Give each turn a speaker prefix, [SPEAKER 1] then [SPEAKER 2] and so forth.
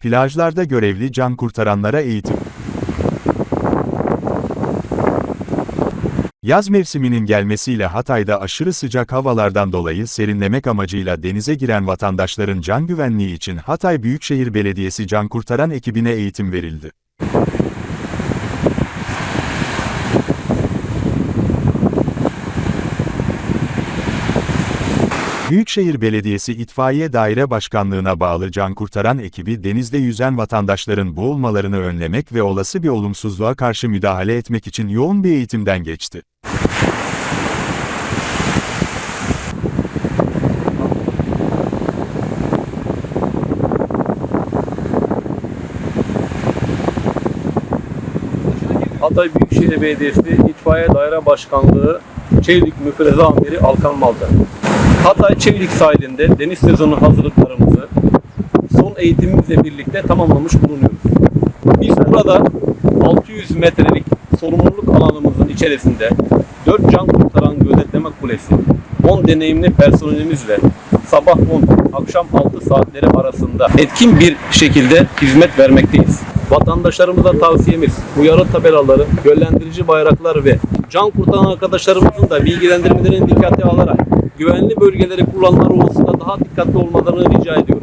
[SPEAKER 1] plajlarda görevli can kurtaranlara eğitim. Yaz mevsiminin gelmesiyle Hatay'da aşırı sıcak havalardan dolayı serinlemek amacıyla denize giren vatandaşların can güvenliği için Hatay Büyükşehir Belediyesi can kurtaran ekibine eğitim verildi. Büyükşehir Belediyesi İtfaiye Daire Başkanlığı'na bağlı can kurtaran ekibi denizde yüzen vatandaşların boğulmalarını önlemek ve olası bir olumsuzluğa karşı müdahale etmek için yoğun bir eğitimden geçti.
[SPEAKER 2] Hatay Büyükşehir Belediyesi İtfaiye Daire Başkanlığı Çevik Müfreze Amiri Alkan Malda. Hatay Çevik sahilinde deniz sezonu hazırlıklarımızı son eğitimimizle birlikte tamamlamış bulunuyoruz. Biz burada 600 metrelik sorumluluk alanımızın içerisinde 4 can kurtaran gözetleme kulesi, 10 deneyimli personelimizle sabah 10, akşam 6 saatleri arasında etkin bir şekilde hizmet vermekteyiz. Vatandaşlarımıza tavsiyemiz uyarı tabelaları, yönlendirici bayraklar ve can kurtaran arkadaşlarımızın da bilgilendirmelerini dikkate alarak güvenli bölgeleri kullanmaları konusunda daha dikkatli olmalarını rica ediyorum.